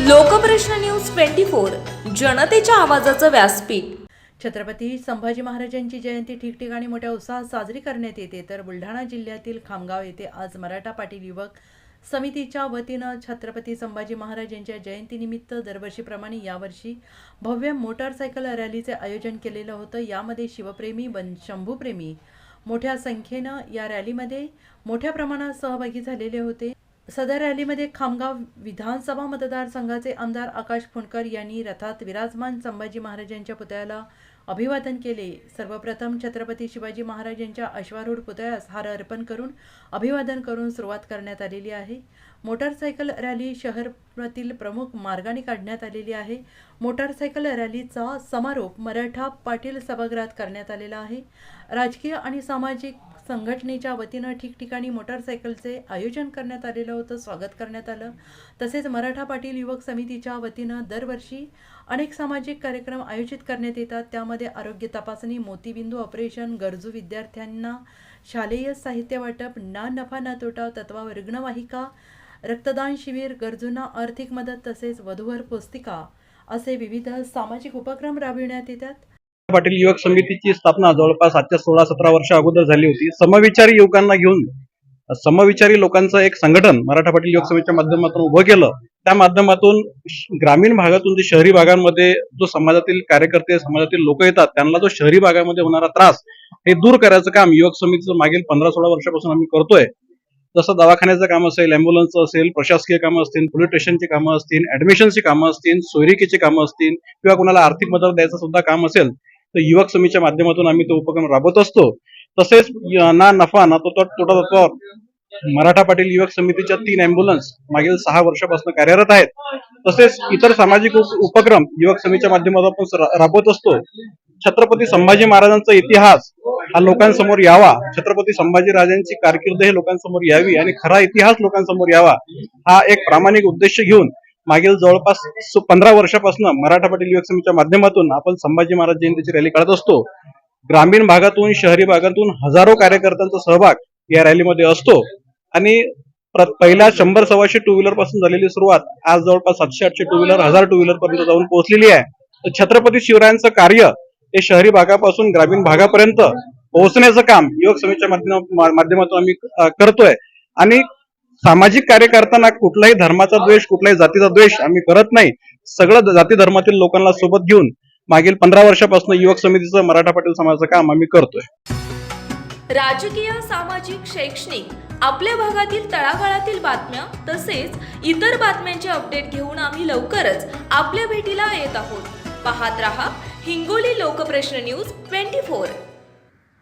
Lokprashna news twenty four जनतेच्या आवाजाचं व्यासपीठ. छत्रपती संभाजी महाराजांची जयंती ठिकठिकाणी मोठ्या उत्साहात साजरी करण्यात येते. तर बुलढाणा जिल्ह्यातील खामगाव येथे आज मराठा पाटील युवक समितीच्या वतीनं छत्रपती संभाजी महाराज यांच्या जयंतीनिमित्त दरवर्षीप्रमाणे यावर्षी भव्य मोटारसायकल रॅलीचे आयोजन केलेलं होतं. यामध्ये शिवप्रेमी बन शंभूप्रेमी मोठ्या संख्येनं या रॅलीमध्ये मोठ्या प्रमाणात सहभागी झालेले होते. सदर रॅलीमध्ये खामगाव विधानसभा मतदारसंघाचे आमदार आकाश फुंडकर यांनी रथात विराजमान संभाजी महाराजांच्या पुतळ्याला अभिवादन केले. सर्वप्रथम छत्रपती शिवाजी महाराज यांच्या अश्वारूढ पुतळ्यास हार अर्पण करून अभिवादन करून सुरुवात करण्यात आलेली आहे. मोटारसायकल रॅली शहरातील प्रमुख मार्गाने काढण्यात आलेली आहे. मोटारसायकल रॅलीचा समारोप मराठा पाटील सभागृहात करण्यात आलेला आहे. राजकीय आणि सामाजिक संघटनेच्या वतीनं ठिकठिकाणी मोटारसायकलचे आयोजन करण्यात आलेलं होतं स्वागत करण्यात आलं. तसेच मराठा पाटील युवक समितीच्या वतीनं दरवर्षी अनेक सामाजिक कार्यक्रम आयोजित करण्यात येतात. त्यामध्ये आरोग्य तपासणी मोतीबिंदू ऑपरेशन गरजू विद्यार्थ्यांना शालेय साहित्य वाटप ना नफा ना तोटा तत्वावर रुग्णवाहिका रक्तदान शिबिर गरजूंना आर्थिक मदत तसेच वधूवर पुस्तिका असे विविध सामाजिक उपक्रम राबविण्यात येतात. पाटील युवक समितीची स्थापना जवळपास आजच्या सोळा सतरा वर्ष अगोदर झाली होती. समविचारी युवकांना घेऊन समविचारी लोकांचं एक संघटन मराठा पाटील युवक समितीच्या माध्यमातून उभं केलं. त्या माध्यमातून ग्रामीण भागातून जे शहरी भागांमध्ये जो समाजातील कार्यकर्ते समाजातील लोक येतात त्यांना जो शहरी भागामध्ये होणारा त्रास हे दूर करायचं काम युवक समितीचं मागील पंधरा सोळा वर्षापासून आम्ही करतोय. जसं दवाखान्याचं काम असेल अँब्युलन्सचं असेल प्रशासकीय कामं असतील पोलीस स्टेशनची कामं असतील ऍडमिशनची कामं असतील सोयरिकीची कामं असतील किंवा कुणाला आर्थिक मदत द्यायचं सुद्धा काम असेल तर युवक समितीच्या माध्यमातून आम्ही तो उपक्रम राबवत असतो. तसेच ना नफा ना तो तोटा तत्वावर मराठा पाटील युवक समितीच्या तीन अँब्युलन्स मागील सहा वर्षापासून कार्यरत आहेत. तसेच इतर सामाजिक उपक्रम युवक समितीच्या माध्यमातून आपण राबवत असतो. छत्रपती संभाजी महाराजांचा इतिहास हा लोकांसमोर यावा. छत्रपती संभाजी राजांची कारकीर्द हे लोकांसमोर यावी आणि खरा इतिहास लोकांसमोर यावा हा एक प्रामाणिक उद्देश घेऊन मागील जवळपास पंधरा वर्षापासून मराठा पाटील युवक समितीच्या माध्यमातून आपण संभाजी महाराज जयंतीची रॅली काढत असतो. ग्रामीण भागातून शहरी भागातून हजारो कार्यकर्त्यांचा सहभाग या रॅलीमध्ये असतो. आणि पहिल्या शंभर सव्वाशे टू व्हीलरपासून झालेली सुरुवात आज जवळपास सातशे आठशे टू व्हीलर हजार टू व्हीलर पर्यंत जाऊन पोहोचलेली आहे. तर छत्रपती शिवरायांचं कार्य हे शहरी भागापासून ग्रामीण भागापर्यंत पोहोचण्याचं काम युवक समितीच्या माध्यमातून आम्ही करतोय. आणि सामाजिक कार्य करताना कुठलाही धर्माचा द्वेष कुठल्याही जातीचा द्वेष आम्ही करत नाही. सगळं जाती धर्मातील लोकांना सोबत घेऊन मागील पंधरा वर्षापासून युवक समितीचं मराठा पाटील समाजाचं काम आम्ही करतोय. राजकीय सामाजिक शैक्षणिक आपल्या भागातील तळागाळातील बातम्या तसेच इतर बातम्यांचे अपडेट घेऊन आम्ही लवकरच आपल्या भेटीला येत आहोत. पाहत रहा Hingoli Lokprashna news twenty four.